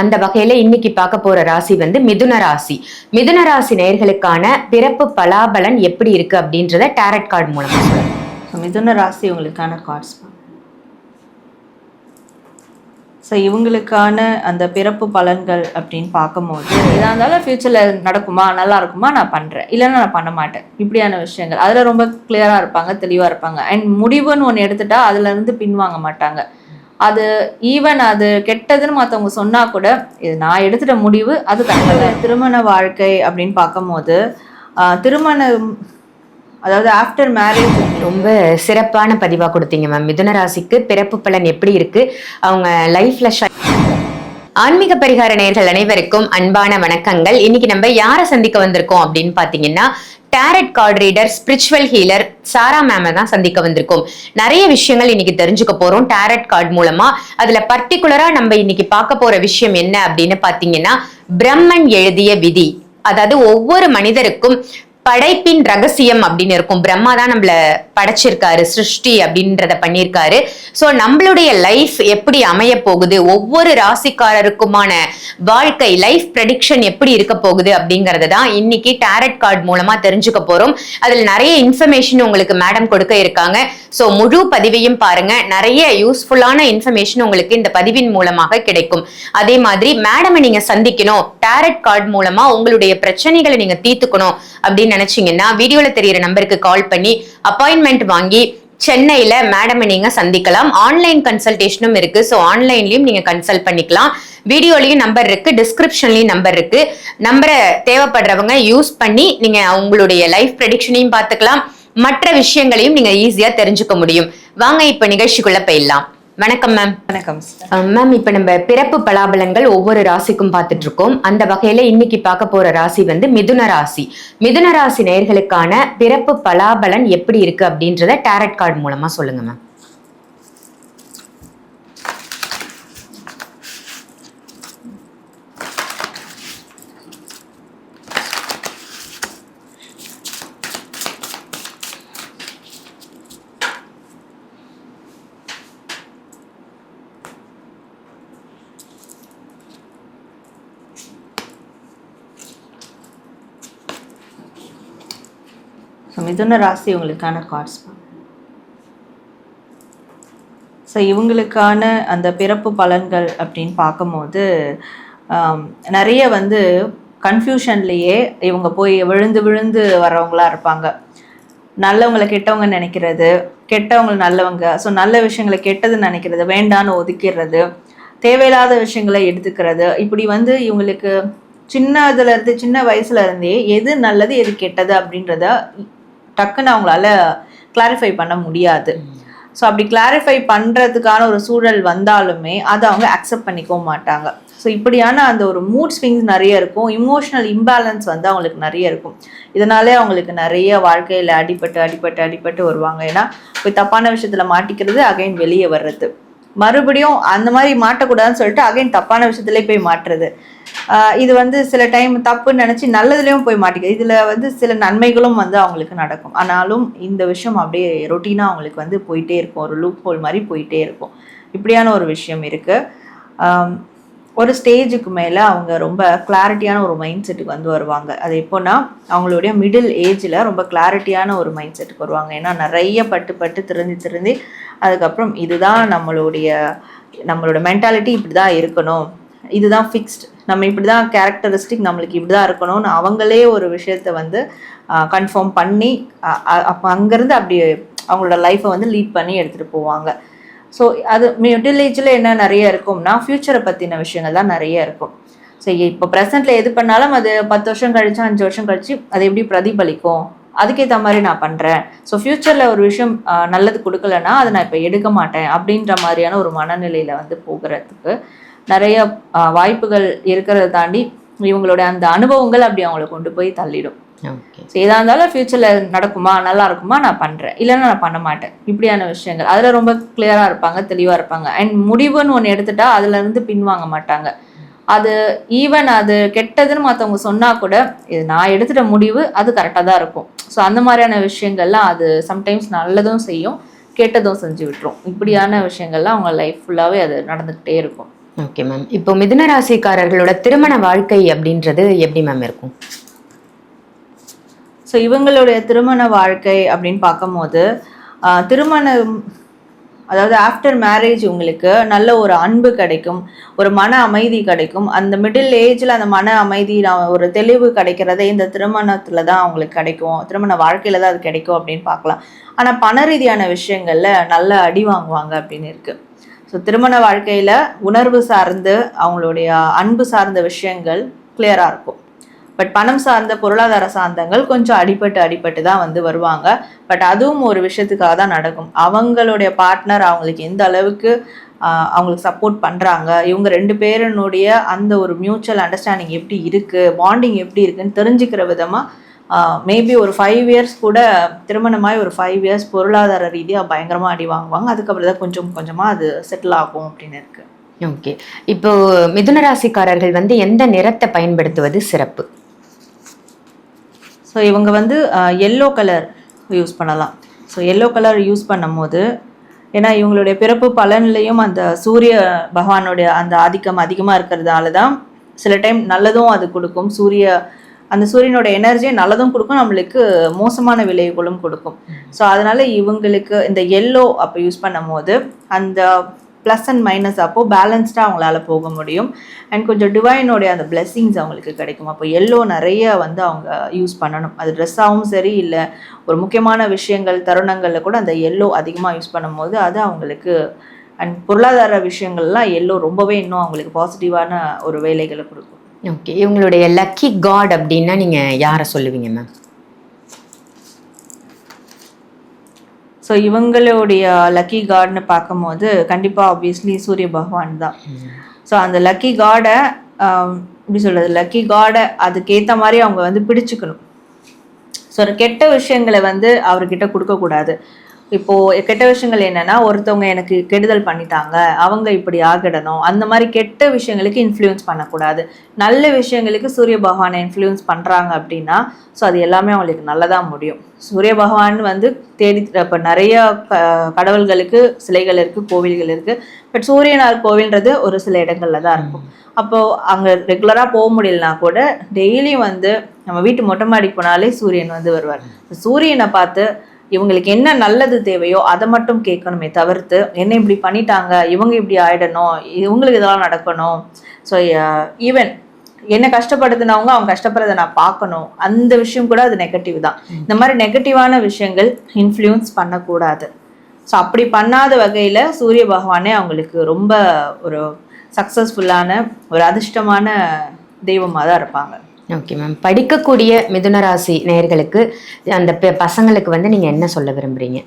அந்த வகையில இன்னைக்கு பார்க்க போற ராசி வந்து மிதுன ராசி. மிதுன ராசி நேயர்களுக்கான பிறப்பு பலாபலன் எப்படி இருக்கு அப்படின்றத டேரட் கார்டு மூலமா சொல்லுங்க. மிதுன ராசி உங்களுக்கான கார்ட்ஸ் ஸோ இவங்களுக்கான அந்த பிறப்பு பலன்கள் அப்படின்னு பார்க்கும்போது இதாக இருந்தாலும் ஃப்யூச்சரில் நடக்குமா நல்லா இருக்குமா நான் பண்ணுறேன் இல்லைன்னா நான் பண்ண மாட்டேன். இப்படியான விஷயங்கள். அதில் ரொம்ப கிளியராக இருப்பாங்க தெளிவாக இருப்பாங்க. அண்ட் முடிவுன்னு ஒன்று எடுத்துட்டா அதுலேருந்து பின்வாங்க மாட்டாங்க. அது ஈவன் அது கெட்டதுன்னு மற்றவங்க சொன்னா கூட இது நான் எடுத்துட்ட முடிவு அது கரெக்டாக திருமண வாழ்க்கை அப்படின்னு பார்க்கும்போது ஆஹ், திருமணம் அதாவது ஆஃப்டர் மேரேஜ் ரொம்ப சிறப்பான பதிவாக கொடுத்தீங்க மேம் மிதுன ராசிக்கு பிறப்பு பலன் எப்படி இருக்கு? அவங்க லைஃப்ல ஆன்மீக பரிகார நேர்கள் அனைவருக்கும் அன்பான வணக்கங்கள். இன்னைக்கு நம்ம யாரை சந்திக்க வந்திருக்கோம் அப்படின்னு பாத்தீங்கன்னா tarot card reader spiritual healer Sara ma'am தான் சந்திக்க வந்திருக்கோம். நிறைய விஷயங்கள் இன்னைக்கு தெரிஞ்சுக்க போறோம் டேரட் கார்டு மூலமா. அதுல பர்டிகுலரா நம்ம இன்னைக்கு பார்க்க போற விஷயம் என்ன அப்படின்னு பாத்தீங்கன்னா பிரம்மன் எழுதிய விதி. அதாவது ஒவ்வொரு மனிதருக்கும் படைப்பின் ரகசியம் அப்படின்னு இருக்கும். பிரம்மா தான் நம்மள படைச்சிருக்காரு சிருஷ்டி அப்படின்றத பண்ணியிருக்காரு ஸோ நம்மளுடைய லைஃப் எப்படி அமைய போகுது? ஒவ்வொரு ராசிக்காரருக்குமான வாழ்க்கை லைஃப் ப்ரெடிக்ஷன் எப்படி இருக்க போகுது அப்படிங்கறத தான் இன்னைக்கு டேரட் கார்டு மூலமா தெரிஞ்சுக்க போறோம். அதில் நிறைய இன்ஃபர்மேஷன் உங்களுக்கு மேடம் கொடுக்க இருக்காங்க. ஸோ முழு பதிவையும் பாருங்க. நிறைய யூஸ்ஃபுல்லான இன்ஃபர்மேஷன் உங்களுக்கு இந்த பதிவின் மூலமாக கிடைக்கும். அதே மாதிரி மேடமை நீங்க சந்திக்கணும். டேரட் கார்டு மூலமா உங்களுடைய பிரச்சனைகளை நீங்க தீர்த்துக்கணும் அப்படின்னு நினைச்சீங்கன்னா வீடியோல தெரியிற நம்பருக்கு கால் பண்ணி அப்பாயின்மெண்ட் வாங்கி சென்னையில மேடமை நீங்க சந்திக்கலாம். ஆன்லைன் கன்சல்டேஷனும் இருக்கு. ஸோ ஆன்லைன்லயும் நீங்க கன்சல்ட் பண்ணிக்கலாம். வீடியோலயும் நம்பர் இருக்கு. டிஸ்கிரிப்ஷன்லயும் நம்பர் இருக்கு. நம்பரை தேவைப்படுறவங்க யூஸ் பண்ணி நீங்க உங்களுடைய லைஃப் ப்ரெடிக்ஷனையும் பார்த்துக்கலாம். மற்ற விஷயங்களையும் நீங்க ஈஸியா தெரிஞ்சுக்க முடியும். வாங்க இப்ப நிகழ்ச்சிக்குள்ள போயிடலாம். வணக்கம் மேம் வணக்கம் மேம் இப்ப நம்ம பிறப்பு பலாபலன்கள் ஒவ்வொரு ராசிக்கும் பார்த்துட்டு இருக்கோம் அந்த வகையில இன்னைக்கு பார்க்க போற ராசி வந்து மிதுன ராசி. மிதுன ராசி நேயர்களுக்கான பிறப்பு பலாபலன் எப்படி இருக்கு அப்படின்றத டேரட் கார்டு மூலமா சொல்லுங்க மேம் ஸோ மிதுன ராசி உங்களுக்கான கார்ட்ஸ் ஸோ இவங்களுக்கான அந்த பிறப்பு பலன்கள் அப்படின்னு பார்க்கும்போது நிறைய வந்து கன்ஃபியூஷன்லேயே இவங்க போய் விழுந்து விழுந்து வர்றவங்களா இருப்பாங்க. நல்லவங்களை கெட்டவங்க நினைக்கிறது கெட்டவங்க நல்லவங்க. ஸோ நல்ல விஷயங்களை கெட்டது நினைக்கிறது வேண்டான்னு ஒதுக்கிடுறது தேவையில்லாத விஷயங்களை எடுத்துக்கிறது. இப்படி வந்து இவங்களுக்கு சின்ன இருந்து சின்ன வயசுல இருந்தே எது நல்லது எது கெட்டது அப்படின்றத டக்குன்னு அவங்களால கிளாரிஃபை பண்ண முடியாது. ஸோ அப்படி கிளாரிஃபை பண்ணுறதுக்கான ஒரு சூழல் வந்தாலுமே அதை அவங்க அக்செப்ட் பண்ணிக்கவும் மாட்டாங்க. ஸோ இப்படியான அந்த ஒரு மூட் ஸ்விங்ஸ் நிறைய இருக்கும். இமோஷனல் இம்பேலன்ஸ் வந்து அவங்களுக்கு நிறைய இருக்கும். இதனாலே அவங்களுக்கு நிறைய வாழ்க்கையில் அடிபட்டு அடிபட்டு அடிபட்டு வருவாங்க. ஏன்னா போய் தப்பான விஷயத்தில் மாட்டிக்கிறது அகைன் வெளியே வர்றது. மறுபடியும் அந்த மாதிரி மாட்டக்கூடாதுன்னு சொல்லிட்டு அகைன் தப்பான விஷயத்துலேயே போய் மாட்டுறது. இது வந்து சில டைம் தப்புன்னு நினச்சி நல்லதுலேயும் போய் மாட்டிக்க இதில் வந்து சில நன்மைகளும் வந்து அவங்களுக்கு நடக்கும். ஆனாலும் இந்த விஷயம் அப்படியே ரொட்டீனாக அவங்களுக்கு வந்து போயிட்டே இருக்கும். ஒரு லூப் ஹோல் மாதிரி போயிட்டே இருக்கும். இப்படியான ஒரு விஷயம் இருக்குது ஒரு ஸ்டேஜுக்கு மேலே அவங்க ரொம்ப கிளாரிட்டியான ஒரு மைண்ட் செட்டுக்கு வந்து வருவாங்க. அது எப்போன்னா அவங்களுடைய மிடில் ஏஜில் ரொம்ப கிளாரிட்டியான ஒரு மைண்ட் செட்டுக்கு வருவாங்க. ஏன்னா நிறைய பட்டு பட்டு திருந்தி திருந்தி அதுக்கப்புறம் இதுதான் நம்மளுடைய நம்மளோட மென்டாலிட்டி இப்படி தான் இருக்கணும். இதுதான் ஃபிக்ஸ்ட் நம்ம இப்படி தான் கேரக்டரிஸ்டிக் நம்மளுக்கு இப்படி தான் இருக்கணும்னு அவங்களே ஒரு விஷயத்த வந்து கன்ஃபார்ம் பண்ணி அப்போ அங்கேருந்து அப்படி அவங்களோட லைஃப்பை வந்து லீட் பண்ணி எடுத்துகிட்டு போவாங்க. ஸோ அது மிடில் ஏஜில் என்ன நிறைய இருக்கும்னா ஃப்யூச்சரை பற்றின விஷயங்கள் தான் நிறைய இருக்கும். ஸோ இப்போ ப்ரெசென்ட்டில் எது பண்ணாலும் அது பத்து வருஷம் கழிச்சு அஞ்சு வருஷம் கழிச்சு அது எப்படி பிரதிபலிக்கும்? அதுக்கேற்ற மாதிரி நான் பண்ணுறேன் ஸோ ஃப்யூச்சரில் ஒரு விஷயம் நல்லது கொடுக்கலன்னா அதை நான் இப்போ எடுக்க மாட்டேன் அப்படின்ற மாதிரியான ஒரு மனநிலையில் வந்து போகிறதுக்கு நிறைய வாய்ப்புகள் இருக்கிறத தாண்டி இவங்களோட அந்த அனுபவங்கள் அப்படி அவங்கள கொண்டு போய் தள்ளிடும். எதாக இருந்தாலும் ஃப்யூச்சரில் நடக்குமா நல்லா இருக்குமா நான் பண்ணுறேன் இல்லைன்னா நான் பண்ண மாட்டேன். இப்படியான விஷயங்கள். அதில் ரொம்ப கிளியராக இருப்பாங்க தெளிவாக இருப்பாங்க. அண்ட் முடிவுன்னு ஒன்று எடுத்துட்டா அதுலேருந்து பின்வாங்க மாட்டாங்க. அது ஈவன் அது கெட்டதுன்னு மற்றவங்க சொன்னால் கூட இது நான் எடுத்துட்ட முடிவு அது கரெக்டாக தான் இருக்கும். ஸோ அந்த மாதிரியான விஷயங்கள்லாம் அது சம்டைம்ஸ் நல்லதும் செய்யும் கெட்டதும் செஞ்சு விட்டுரும். இப்படியான விஷயங்கள்லாம் அவங்க லைஃப் ஃபுல்லாகவே அது நடந்துக்கிட்டே இருக்கும். ஓகே மேம் இப்போ மிதுன ராசிக்காரர்களோட திருமண வாழ்க்கை அப்படின்றது எப்படி மேம் இருக்கும்? ஸோ இவங்களுடைய திருமண வாழ்க்கை அப்படின்னு பார்க்கும்போது திருமணம் அதாவது ஆஃப்டர் மேரேஜ் உங்களுக்கு நல்ல ஒரு அன்பு கிடைக்கும் ஒரு மன அமைதி கிடைக்கும். அந்த மிடில் ஏஜில் அந்த மன அமைதி நான் ஒரு தெளிவு கிடைக்கிறதே இந்த திருமணத்தில் தான் அவங்களுக்கு கிடைக்கும். திருமண வாழ்க்கையில் தான் அது கிடைக்கும் அப்படின்னு பார்க்கலாம். ஆனால் பண ரீதியான விஷயங்களில் நல்ல அடி வாங்குவாங்க அப்படின்னு இருக்குது ஸோ திருமண வாழ்க்கையில் உணர்வு சார்ந்து அவங்களுடைய அன்பு சார்ந்த விஷயங்கள் கிளியராக இருக்கும். பட் பணம் சார்ந்த பொருளாதார சார்ந்தங்கள் கொஞ்சம் அடிபட்டு அடிபட்டு தான் வந்து வருவாங்க. பட் அதுவும் ஒரு விஷயத்துக்காக தான் நடக்கும். அவங்களுடைய பார்ட்னர் அவங்களுக்கு எந்த அளவுக்கு அவங்களுக்கு சப்போர்ட் பண்ணுறாங்க இவங்க ரெண்டு பேரனுடைய அந்த ஒரு மியூச்சுவல் அண்டர்ஸ்டாண்டிங் எப்படி இருக்குது பாண்டிங் எப்படி இருக்குன்னு தெரிஞ்சுக்கிற விதமாக மேபி ஒரு ஃபைவ் இயர்ஸ் கூட திருமணமாய் ஒரு ஃபைவ் இயர்ஸ் பொருளாதார ரீதியாக பயங்கரமாக அடி வாங்குவாங்க. அதுக்கப்புறம் தான் கொஞ்சம் கொஞ்சமாக அது செட்டில் ஆகும் அப்படின்னு இருக்குது ஓகே இப்போ மிதுன ராசிக்காரர்கள் வந்து எந்த நிறத்தை பயன்படுத்துவது சிறப்பு? ஸோ இவங்க வந்து எல்லோ கலர் யூஸ் பண்ணலாம். ஸோ எல்லோ கலர் யூஸ் பண்ணும்போது ஏன்னா இவங்களுடைய பிறப்பு பலன்லையும் அந்த சூரிய பகவானுடைய அந்த ஆதிக்கம் அதிகமாக இருக்கிறதால தான் சில டைம் நல்லதும் அது கொடுக்கும். சூரிய அந்த சூரியனோட எனர்ஜியை நல்லதும் கொடுக்கும் நம்மளுக்கு மோசமான விளைவுகளும் கொடுக்கும். ஸோ அதனால இவங்களுக்கு இந்த எல்லோ அப்போ யூஸ் பண்ணும்போது அந்த ப்ளஸ் அண்ட் மைனஸ் அப்போது பேலன்ஸ்டாக அவங்களால போக முடியும். அண்ட் கொஞ்சம் டிவைனோடைய அந்த blessings அவங்களுக்கு கிடைக்கும். அப்போ எல்லோ நிறைய வந்து அவங்க யூஸ் பண்ணணும். அது ட்ரெஸ்ஸாகவும் சரி இல்லை ஒரு முக்கியமான விஷயங்கள் தருணங்களில் கூட அந்த எல்லோ அதிகமாக யூஸ் பண்ணும்போது அது அவங்களுக்கு அண்ட் பொருளாதார விஷயங்கள்லாம் எல்லோ ரொம்பவே இன்னும் அவங்களுக்கு பாசிட்டிவான ஒரு வேலைகளை கொடுக்கும். ஓகே இவங்களுடைய லக்கி காட் அப்படின்னா நீங்கள் யாரை சொல்லுவீங்க மேம் ஸோ இவங்களுடைய லக்கி காட்னு பார்க்கும்போது கண்டிப்பாக ஆப்வியஸ்லி சூரிய பகவான் தான். ஸோ அந்த லக்கி காடை எப்படி சொல்கிறது லக்கி காடை அதுக்கேற்ற மாதிரி அவங்க வந்து பிடிச்சிக்கணும். ஸோ ஒரு கெட்ட விஷயங்களை வந்து அவர்கிட்ட கொடுக்கக்கூடாது. இப்போ கெட்ட விஷயங்கள் என்னன்னா ஒருத்தவங்க எனக்கு கெடுதல் பண்ணிட்டாங்க அவங்க இப்படி ஆகிடணும் அந்த மாதிரி கெட்ட விஷயங்களுக்கு இன்ஃப்ளூயன்ஸ் பண்ணக்கூடாது. நல்ல விஷயங்களுக்கு சூரிய பகவானை இன்ஃப்ளூயன்ஸ் பண்ணுறாங்க அப்படின்னா ஸோ அது எல்லாமே அவங்களுக்கு நல்லதாக முடியும். சூரிய பகவான் வந்து தேடி இப்போ நிறைய கடவுள்களுக்கு சிலைகள் இருக்குது கோவில்கள் இருக்குது பட் சூரியனார் கோவில்ன்றது ஒரு சில இடங்களில் தான் இருக்கும். அப்போது அங்கே ரெகுலராக போக முடியலனா கூட டெய்லியும் வந்து நம்ம வீட்டு மொட்டை மாடிக்கு போனாலே சூரியன் வந்து வருவார். சூரியனை பார்த்து இவங்களுக்கு என்ன நல்லது தேவையோ அதை மட்டும் கேட்கணுமே தவிர்த்து என்ன இப்படி பண்ணிட்டாங்க இவங்க இப்படி ஆயிடணும் இவங்களுக்கு இதெல்லாம் நடக்கணும். ஸோ ஈவன் என்ன கஷ்டப்படுத்தினவங்க அவங்க கஷ்டப்படுறதை நான் பார்க்கணும். அந்த விஷயம் கூட அது நெகட்டிவ் தான். இந்த மாதிரி நெகட்டிவான விஷயங்கள் இன்ஃப்ளூயன்ஸ் பண்ணக்கூடாது. ஸோ அப்படி பண்ணாத வகையில் சூரிய பகவானே அவங்களுக்கு ரொம்ப ஒரு சக்ஸஸ்ஃபுல்லான ஒரு அதிர்ஷ்டமான தெய்வமாக தான் இருப்பாங்க. ஓகே மேம் படிக்கக்கூடிய மிதுனராசி நேர்களுக்கு நேயர்களுக்கு அந்த பசங்களுக்கு வந்து நீங்கள் என்ன சொல்ல விரும்புறீங்க?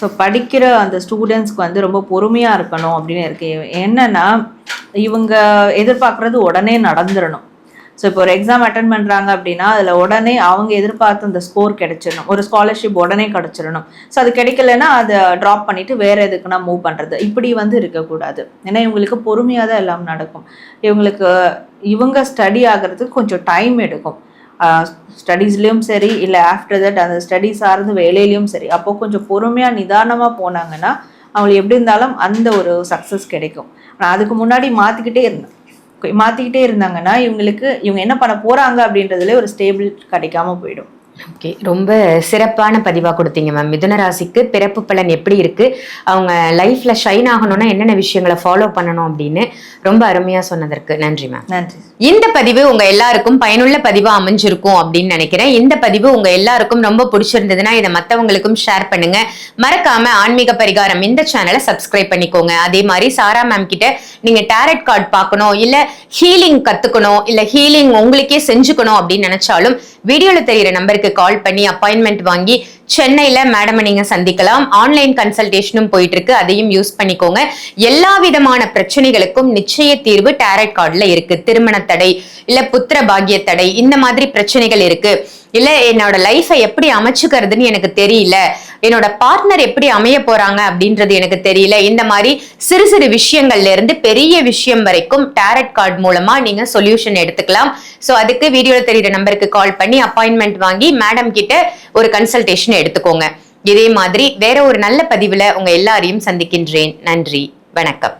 ஸோ படிக்கிற அந்த ஸ்டூடெண்ட்ஸ்க்கு வந்து ரொம்ப பொறுமையாக இருக்கணும் அப்படின்னு இருக்கு. என்னன்னா இவங்க எதிர்பார்க்குறது உடனே நடந்துடணும் ஸோ இப்போ ஒரு எக்ஸாம் அட்டன் பண்ணுறாங்க அப்படின்னா அதில் உடனே அவங்க எதிர்பார்த்த அந்த ஸ்கோர் கிடைச்சிடணும். ஒரு ஸ்காலர்ஷிப் உடனே கிடச்சிடணும். ஸோ அது கிடைக்கலன்னா அதை ட்ராப் பண்ணிவிட்டு வேறு எதுக்குன்னா மூவ் பண்ணுறது இப்படி வந்து இருக்கக்கூடாது. ஏன்னா இவங்களுக்கு பொறுமையாக தான் எல்லாம் நடக்கும். இவங்களுக்கு இவங்க ஸ்டடி ஆகிறதுக்கு கொஞ்சம் டைம் எடுக்கும். ஸ்டடீஸ்லேயும் சரி இல்லை ஆஃப்டர் தட் அந்த ஸ்டடி சார்ந்து வேலையிலையும் சரி. அப்போது கொஞ்சம் பொறுமையாக நிதானமாக போனாங்கன்னா அவங்களுக்கு எப்படி இருந்தாலும் அந்த ஒரு சக்ஸஸ் கிடைக்கும். நான் அதுக்கு முன்னாடி மாற்றிக்கிட்டே இருந்தேன். மாற்றிக்கிட்டே இருந்தாங்கன்னா இவங்களுக்கு இவங்க என்ன பண்ண போகிறாங்க அப்படின்றதுல ஒரு ஸ்டேபிள் கிடைக்காம போயிடும். ஓகே ரொம்ப சிறப்பான பதிவா கொடுத்தீங்க மேம் மிதுன ராசிக்கு பிறப்பு பலன் எப்படி இருக்கு? அவங்க லைஃப்ல ஷைன் ஆகணும்னா என்னென்ன விஷயங்களை ஃபாலோ பண்ணணும் அப்படின்னு ரொம்ப அருமையா சொன்னதற்கு நன்றி மேம் நன்றி. இந்த பதிவு உங்க எல்லாருக்கும் பயனுள்ள பதிவா அமைஞ்சிருக்கும் அப்படின்னு நினைக்கிறேன். இந்த பதிவு உங்க எல்லாருக்கும் ரொம்ப பிடிச்சிருந்ததுன்னா இதை மத்தவங்களுக்கும் ஷேர் பண்ணுங்க. மறக்காம ஆன்மீக பரிகாரம் இந்த சேனலை சப்ஸ்கிரைப் பண்ணிக்கோங்க. அதே மாதிரி சாரா மேம் கிட்ட நீங்க டேரட் கார்டு பார்க்கணும் இல்ல ஹீலிங் கத்துக்கணும் இல்ல ஹீலிங் உங்களுக்கே செஞ்சுக்கணும் அப்படின்னு நினைச்சாலும் வீடியோல தெரியிற நம்பருக்கு கால் பண்ணி அப்பாயின்மெண்ட் வாங்கி சென்னையில மேடம் நீங்க சந்திக்கலாம். ஆன்லைன் கன்சல்டேஷனும் போயிட்டு இருக்கு அதையும் யூஸ் பண்ணிக்கோங்க. எல்லா விதமான பிரச்சனைகளுக்கும் நிச்சய தீர்வு டேரட் கார்டுல இருக்கு. திருமண தடை இல்ல புத்திர பாகிய தடை இந்த மாதிரி பிரச்சனைகள் இருக்கு. இல்ல என்னோட லைஃபை எப்படி அமைச்சுக்கிறதுன்னு எனக்கு தெரியல. என்னோட பார்ட்னர் எப்படி அமைய போறாங்க அப்படின்றது எனக்கு தெரியல. இந்த மாதிரி சிறு சிறு விஷயங்கள்ல இருந்து பெரிய விஷயம் வரைக்கும் டேரட் கார்டு மூலமா நீங்க சொல்யூஷன் எடுத்துக்கலாம். சோ அதுக்கு வீடியோல தெரியுற நம்பருக்கு கால் பண்ணி அப்பாயின்மெண்ட் வாங்கி மேடம் கிட்ட ஒரு கன்சல்டேஷன் எடுத்துக்கோங்க. இதே மாதிரி வேற ஒரு நல்ல பதிவுல உங்க எல்லாரையும் சந்திக்கின்றேன். நன்றி. வணக்கம்.